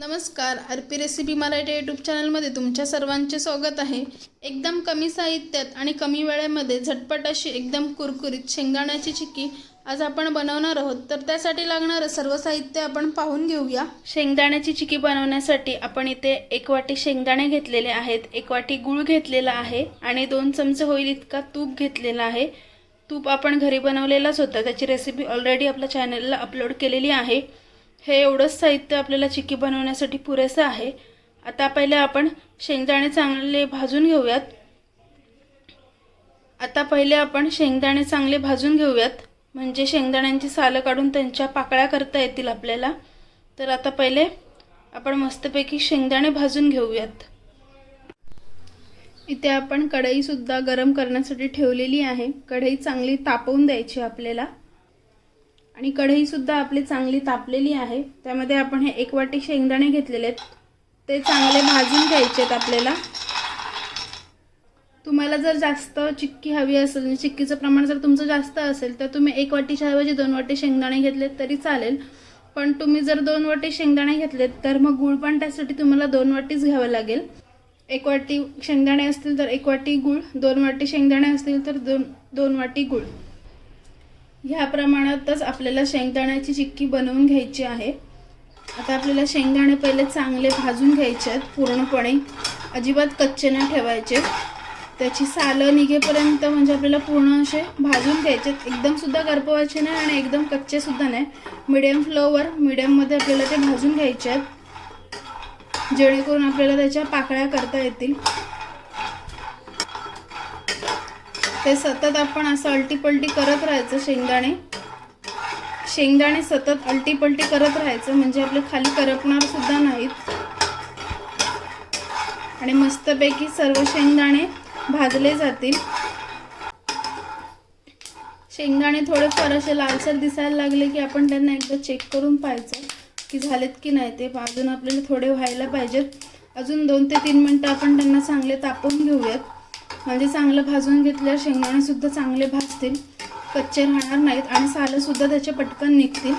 नमस्कार R P recipe Marathi YouTube चॅनलमध्ये तुमच्या सर्वांचे स्वागत आहे. एकदम कमी साहित्यात आणि कमी वेळेमध्ये झटपट अशी एकदम कुरकुरीत शेंगदाण्याची चिक्की आज आपण बनवणार आहोत. तर त्यासाठी लागणारं सर्व साहित्य आपण पाहून घेऊया. शेंगदाण्याची चिक्की बनवण्यासाठी आपण इथे एक वाटी शेंगदाणे घेतलेले आहेत एक वाटी गूळ घेतलेला आहे आणि दोन चमचे होईल इतका तूप घेतलेला आहे. तूप आपण घरी बनवलेलाच होता त्याची रेसिपी ऑलरेडी आपल्या चॅनलला अपलोड केलेली आहे. हे एवढंच साहित्य आपल्याला चिक्की बनवण्यासाठी पुरेसं आहे. आता पहिले आपण शेंगदाणे चांगले भाजून घेऊयात. आता पहिले आपण शेंगदाणे चांगले भाजून घेऊयात. म्हणजे शेंगदाण्यांची सालं काढून त्यांच्या पाकळ्या करता येतील आपल्याला. तर आता पहिले आपण मस्तपैकी शेंगदाणे भाजून घेऊयात. इथे आपण कढईसुद्धा गरम करण्यासाठी ठेवलेली आहे. कढई चांगली तापवून द्यायची आपल्याला. आणि कढईसुद्धा आपली चांगली तापलेली आहे. त्यामध्ये आपण हे एक वाटी शेंगदाणे घेतलेले आहेत. ते चांगले भाजून घ्यायचे आहेत आपल्याला. तुम्हाला जर जास्त चिक्की हवी असेल म्हणजे चिक्कीचं प्रमाण जर तुमचं जास्त असेल तर तुम्ही एक वाटीच्या ऐवजी दोन वाटी शेंगदाणे घेतलेत तरी चालेल. पण तुम्ही जर दोन वाटी शेंगदाणे घेतलेत तर मग गुळ पण त्यासाठी तुम्हाला दोन वाटीच घ्यावं लागेल. एक वाटी शेंगदाणे असतील तर एक वाटी गुळ दोन वाटी शेंगदाणे असतील तर दोन दोन वाटी गुळ. ह्या प्रमाणातच आपल्याला शेंगदाण्याची चिक्की बनवून घ्यायची आहे. आता आपल्याला शेंगदाणे पहिले चांगले भाजून घ्यायचे आहेत पूर्णपणे. अजिबात कच्चे न ठेवायचे. त्याची सालं निघेपर्यंत म्हणजे आपल्याला पूर्ण असे भाजून घ्यायचे आहेत. एकदम सुद्धा करपवायचे नाही आणि एकदम कच्चेसुद्धा नाही. मिडियम फ्लोवर मिडियममध्ये आपल्याला ते भाजून घ्यायचे आहेत. जेणेकरून आपल्याला त्याच्या पाकळ्या करता येतील. ते सतत आपण असं अल्टीपलटी करत राहायचं शेंगदाणे. शेंगदाणे सतत अल्टीपलटी करत राहायचं म्हणजे आपले खाली करपणार सुद्धा नाहीत. आणि मस्तपैकी सर्व शेंगदाणे भाजले जातील. शेंगदाणे थोडेफार असे लालसर दिसायला लागले की आपण त्यांना एकदा चेक करून पाहायचं की झालेत की नाही. ते अजून आपल्याला थोडे व्हायला पाहिजेत. अजून दोन ते तीन मिनटं आपण त्यांना चांगले तापवून घेऊयात. म्हणजे चांगलं भाजून घेतल्यावर शेंगदाणे सुद्धा चांगले भाजतील. कच्चे राहणार नाहीत आणि सालंसुद्धा त्याचे पटकन निघतील.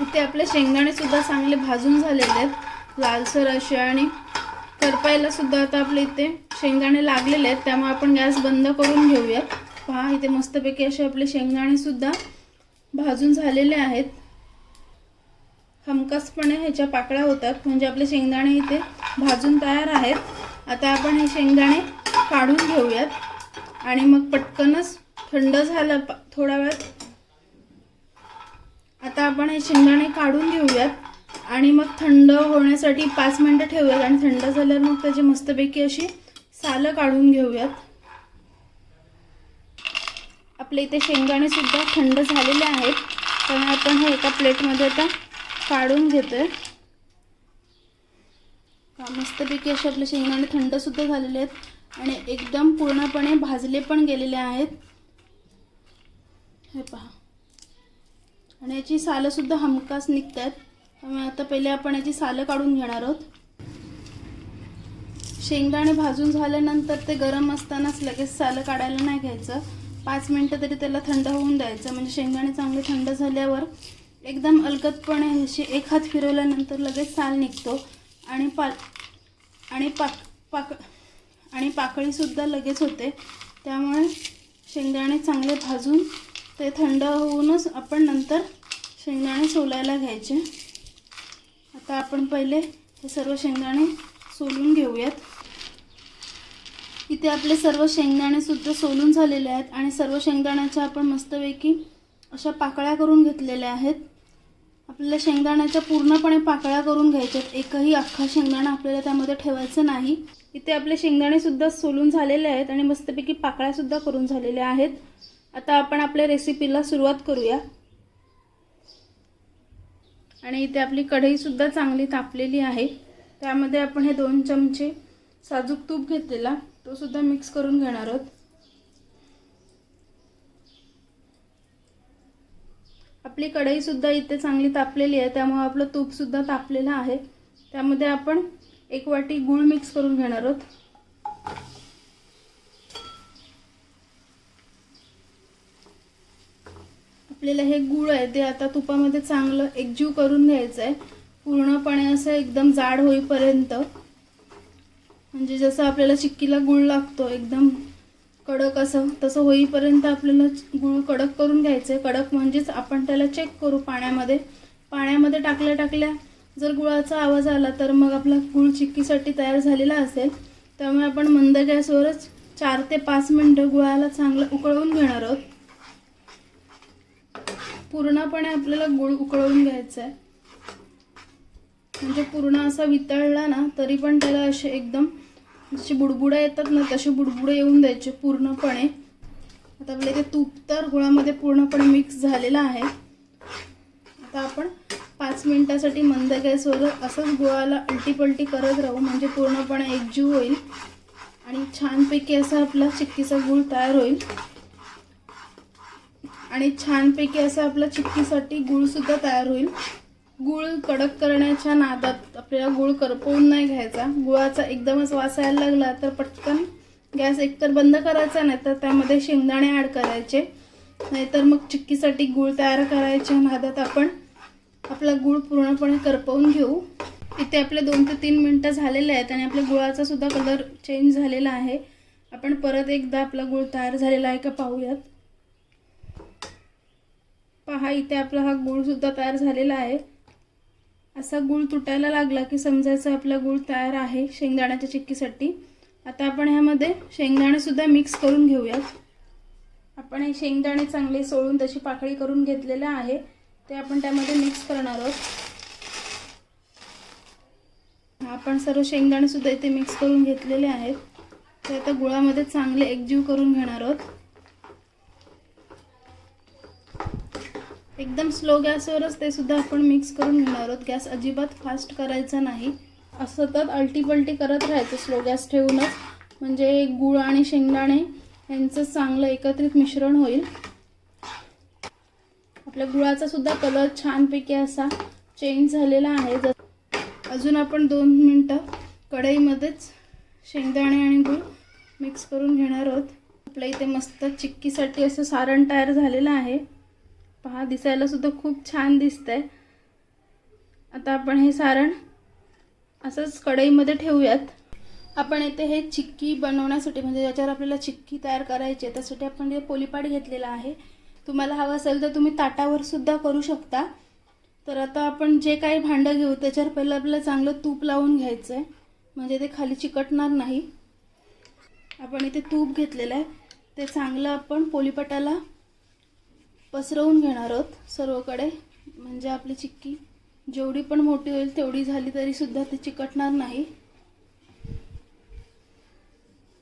इथे आपले शेंगदाणे सुद्धा चांगले भाजून झालेले आहेत. लालसर असे आणि करपायला सुद्धा आता आपले इथे शेंगदाणे लागलेले आहेत. त्यामुळे आपण गॅस बंद करून घेऊयात पहा इथे मस्तपैकी असे आपले शेंगदाणे सुद्धा भाजून झालेले आहेत. हमखासपणे ह्याच्या पाकळ्या होतात. म्हणजे आपले शेंगदाणे इथे भाजून तयार आहेत. आता आपण हे शेंगदाणे काढून घेऊयात. आणि मग पटकनच थंड झालं थोड्या थोडा वेळ. आता आपण हे शेंगदाणे काढून घेऊयात. आणि मग थंड होण्यासाठी पाच मिनटं ठेवूयात. आणि थंड झाल्यावर मग त्याची मस्तपैकी अशी सालं काढून घेऊयात. आपले इथे शेंगदाणे सुद्धा थंड झालेले आहेत. त्यामुळे आपण हे एका प्लेटमध्ये आता काढून घेतोय. मस्तपैकी असे आपले शेंगदाणे थंड सुद्धा झालेले आहेत आणि एकदम पूर्णपणे भाजले पण गेलेले आहेत. हे पहा. आणि याची सालंसुद्धा हमखास निघत आहेत त्यामुळे आता पहिले आपण याची सालं काढून घेणार आहोत. शेंगदाणे भाजून झाल्यानंतर ते गरम असतानाच लगेच सालं काढायला नाही घ्यायचं. पाच मिनटं तरी त्याला थंड होऊन द्यायचं. म्हणजे शेंगदाणे चांगले थंड झाल्यावर एकदम अलगदपणे अशी एक हात फिरवल्यानंतर लगेच साल निघतो. आणि पा आणि पाक पाक आणि पाकळीसुद्धा लगेच होते. त्यामुळे शेंगदाणे चांगले भाजून ते थंड होऊनच आपण नंतर शेंगदाणे सोलायला घ्यायचे. आता आपण पहिले हे सर्व शेंगदाणे सोलून घेऊयात. इथे आपले सर्व शेंगदाणेसुद्धा सोलून झालेले आहेत आणि सर्व शेंगदाण्याच्या आपण मस्तपैकी अशा पाकळ्या करून घेतलेल्या आहेत. आपल्याला शेंगदाण्याच्या पूर्णपणे पाकळ्या करून घ्यायच्यात एकही अख्खा शेंगदाणा आपल्याला त्यामध्ये ठेवायचं नाही. इथे आपले शेंगदाणेसुद्धा सोलून झालेले आहेत आणि मस्तपैकी पाकळ्यासुद्धा करून झालेल्या आहेत. आता आपण आपल्या रेसिपीला सुरुवात करूया. आणि इथे आपली कढईसुद्धा चांगली तापलेली आहे. त्यामध्ये आपण हे दोन चमचे साजूक तूप घेतलेला. तोसुद्धा मिक्स करून घेणार आहोत. आपली कढई सुद्धा इथे चांगली तापलेली आहे त्यामुळे आपलं तूप सुद्धा तापलेलं आहे. त्यामध्ये आपण एक वाटी गूळ मिक्स करून घेणार आहोत. आपल्याला हे गूळ आहे ते आता तुपामध्ये चांगलं एकजीव करून घ्यायचं आहे पूर्णपणे असं एकदम जाड होईपर्यंत म्हणजे जसं आपल्याला चिक्कीला गुळ लागतो एकदम कडक असं तसं होईपर्यंत आपल्याला गुळ कडक करून घ्यायचं आहे कडक म्हणजेच आपण त्याला चेक करू पाण्यामध्ये. पाण्यामध्ये टाकल्या टाकल्या जर गुळाचा आवाज आला तर मग आपला गुळ चिक्कीसाठी तयार झालेला असेल. त्यामुळे आपण मंद गॅसवरच चार ते पाच मिनटं गुळाला चांगलं उकळवून घेणार आहोत. पूर्णपणे आपल्याला गुळ उकळवून घ्यायचा आहे म्हणजे पूर्ण असा वितळला ना तरी पण त्याला असे एकदम जशी बुडबुडं येतात ना तसे बुडबुडे येऊन द्यायचे पूर्णपणे. आता आपल्या इथे तूप तर गुळामध्ये पूर्णपणे मिक्स झालेलं आहे. आता आपण पाच मिनिटासाठी मंद गॅसवर असंच गुळाला अलटीपलटी करत राहू म्हणजे पूर्णपणे एकजीव होईल. आणि छानपैकी असा आपला चिक्कीचा गूळ तयार होईल. आणि छानपैकी असा आपला चिक्कीसाठी गूळसुद्धा तयार होईल. गूळ कडक करण्याच्या नादात आपल्याला गूळ करपवून नाही घ्यायचा. गुळाचा एकदमच वास यायला लागला तर पटकन गॅस एकतर बंद करायचा नाही तर त्यामध्ये शेंगदाणे ॲड करायचे. नाहीतर मग चिक्कीसाठी गूळ तयार करायच्या नादात आपण आपला गूळ पूर्णपणे करपवून घेऊ. इथे आपले दोन ते तीन मिनटं झालेले आहेत आणि आपल्या गुळाचा सुद्धा कलर चेंज झालेला आहे. आपण परत एकदा आपला गूळ तयार झालेला आहे का पाहूयात. पहा इथे आपला हा गूळसुद्धा तयार झालेला आहे. असा गूळ तुटायला लागला की समजायचं आपला गूळ तयार आहे शेंगदाण्याच्या चिक्कीसाठी. आता आपण ह्यामध्ये शेंगदाणेसुद्धा मिक्स करून घेऊयात. आपण हे शेंगदाणे चांगले सोळून त्याची पाकळी करून घेतलेले आहे. ते आपण त्यामध्ये मिक्स करणार आहोत. आपण सर्व शेंगदाणे सुद्धा इथे मिक्स करून घेतलेले आहेत. ते आता गुळामध्ये चांगले एकजीव करून घेणार आहोत. एकदम स्लो गॅसवरच ते सुद्धा आपण मिक्स करून घेणार आहोत. गॅस अजिबात फास्ट करायचा नाही. असं सतत अल्टीपल्टी करत राहायचं स्लो गॅस ठेवूनच. म्हणजे गुळ आणि शेंगदाणे यांचं चांगलं एकत्रित मिश्रण होईल. आपल्या गुळाचा सुद्धा कलर छानपैकी असा चेंज झालेला आहे. जर अजून आपण दोन मिनटं कढईमध्येच शेंगदाणे आणि गूळ मिक्स करून घेणार आहोत. आपल्या इथे मस्त चिक्कीसाठी असं सारण तयार झालेलं आहे. पहा दिसायला सुद्धा खूप छान दिसतंय. आता आपण हे सारण असंच कढईमध्ये ठेवूयात. आपण इथे हे चिक्की बनवण्यासाठी म्हणजे ज्याच्यावर आपल्याला चिक्की तयार करायची आहे त्यासाठी आपण हे पोलीपाट घेतलेला आहे. तुम्हाला हवं असेल तर तुम्ही ताटावर सुद्धा करू शकता. तर आता आपण जे काही भांडं घेऊ त्याच्यावर पहिलं आपल्याला चांगलं तूप लावून घ्यायचं आहे म्हणजे ते खाली चिकटणार नाही. आपण इथे तूप घेतलेलं आहे. ते चांगलं आपण पोलीपटाला पसरवून घेणार आहोत सर्वकडे. म्हणजे आपली चिक्की जेवढी पण मोठी होईल तेवढी झाली तरी सुद्धा ती चिकटणार नाही.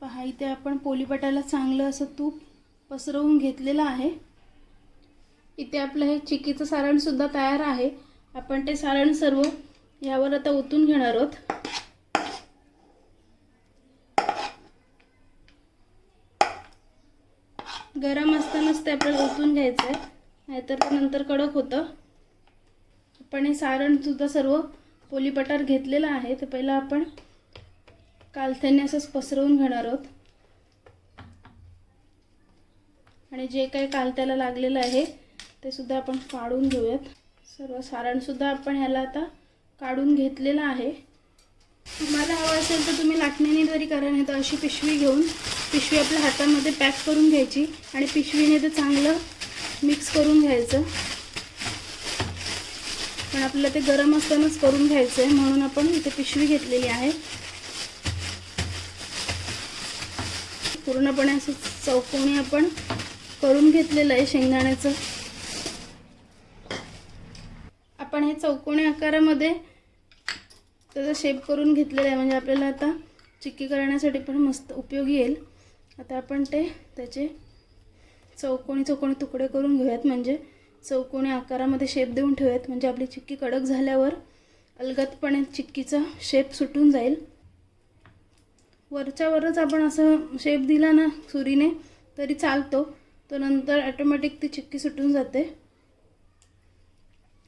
पहा इथे आपण पोलीपटाला चांगलं असं तूप पसरवून घेतलेलं आहे. इथे आपलं हे चिक्कीचं सारण सुद्धा तयार आहे. आपण ते सारण सर्व यावर आता ओतून घेणार आहोत. गरम असतानाच ते आपल्याला ओतून घ्यायचं आहे नाहीतर ते नंतर कडक होतं. आपण हे सारण सुद्धा सर्व पोलीपटार घेतलेलं आहे. तर पहिलं आपण कालथ्याने असंच पसरवून घेणार आहोत. आणि जे काही कालत्याला लागलेलं आहे ते सुद्धा आपण काढून घेऊयात. सर्व सारणसुद्धा आपण ह्याला आता काढून घेतलेलं आहे. तुम्हाला हवं असेल तर तुम्ही लाटणीने जरी करा नाही तर अशी पिशवी घेऊन पिशवी आपल्या हातामध्ये पॅक करून घ्यायची आणि पिशवीने ते चांगलं मिक्स करून घ्यायचं. पण आपल्याला ते गरम असतानाच करून घ्यायचं आहे म्हणून आपण इथे पिशवी घेतलेली आहे. पूर्णपणे असं चौकोनी आपण करून घेतलेलं आहे शेंगदाण्याचं. आपण हे चौकोनी आकारामध्ये त्याचा शेप करून घेतलेला आहे म्हणजे आपल्याला आता चिक्की करण्यासाठी पण मस्त उपयोगी येईल. आता आपण ते त्याचे चौकोनी चौकोनी तुकडे करून घेऊयात. म्हणजे चौकोनी आकारामध्ये शेप देऊन ठेवूयात. म्हणजे आपली चिक्की कडक झाल्यावर अलगदपणे चिक्कीचा शेप सुटून जाईल. वरच्यावरच आपण असं शेप दिला ना सुरीने तरी चालतो. तो नंतर ॲटोमॅटिक ती चिक्की सुटून जाते.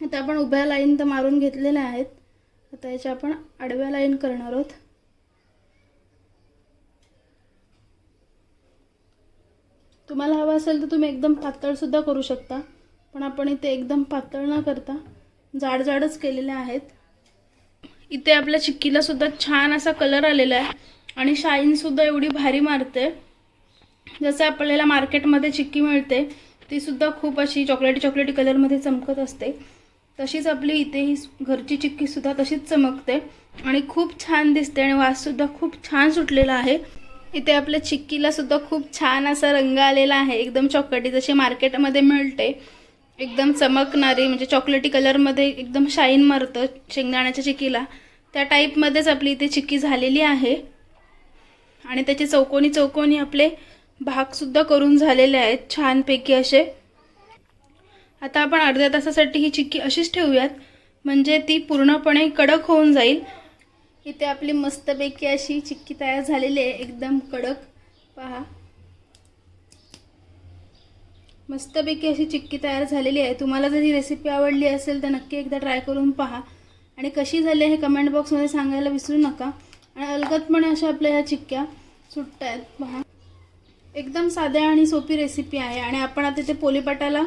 आता आपण उभ्या लाईन तर मारून घेतलेल्या आहेत. आता याच्या आपण आडव्या लाईन करणार आहोत. तुम्हाला हवं असेल तर तुम्ही एकदम पातळसुद्धा करू शकता. पण आपण इथे एकदम पातळ न करता जाड जाडच केलेले आहेत. इथे आपल्या चिक्कीलासुद्धा छान असा कलर आलेला आहे आणि शाईनसुद्धा एवढी भारी मारते. जसं आपल्याला मार्केटमध्ये चिक्की मिळते तीसुद्धा खूप अशी चॉकलेटी चॉकलेटी कलरमध्ये चमकत असते. तशीच आपली इथे ही घरची चिक्कीसुद्धा तशीच चमकते आणि खूप छान दिसते आणि वाससुद्धा खूप छान सुटलेला आहे. इथे आपल्या चिक्कीला सुद्धा खूप छान असा रंग आलेला आहे. एकदम चॉकलेटी जशी मार्केटमध्ये मिळते. एकदम चमकणारी म्हणजे चॉकलेटी कलरमध्ये एकदम शाईन मारतं शेंगदाण्याच्या चिक्कीला. त्या टाईपमध्येच आपली इथे चिक्की झालेली आहे. आणि त्याचे चौकोनी चौकोनी आपले भागसुद्धा करून झालेले आहेत. छानपैकी असे. आता आपण अर्ध्या तासासाठी ही चिक्की अशीच ठेवूयात. म्हणजे ती पूर्णपणे कडक होऊन जाईल. इथे आपली मस्तपैकी अशी चिक्की तयार झालेली आहे. एकदम कडक. पहा. मस्तपैकी अशी चिक्की तयार झालेली आहे. तुम्हाला जर ही रेसिपी आवडली असेल तर नक्की एकदा ट्राय करून पहा. आणि कशी झाली हे कमेंट बॉक्समध्ये सांगायला विसरू नका. आणि अलगदपणे अशा आपल्या ह्या चिक्क्या सुट्ट आहेत. पहा. एकदम साध्या आणि सोपी रेसिपी आहे. आणि आपण आता ते पोलीपाटाला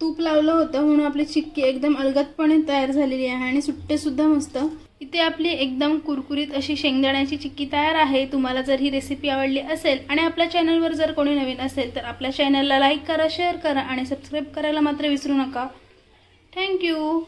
तूप लावलं होतं म्हणून आपली चिक्की एकदम अलगदपणे तयार झालेली आहे. आणि सुट्टेसुद्धा मस्त इथे आपली एकदम कुरकुरीत अशी शेंगदाण्याची चिक्की तयार आहे. तुम्हाला जर ही रेसिपी आवडली असेल आणि आपल्या चॅनलवर जर कोणी नवीन असेल तर आपल्या चॅनलला लाईक करा शेअर करा आणि सबस्क्राईब करायला मात्र विसरू नका. थँक्यू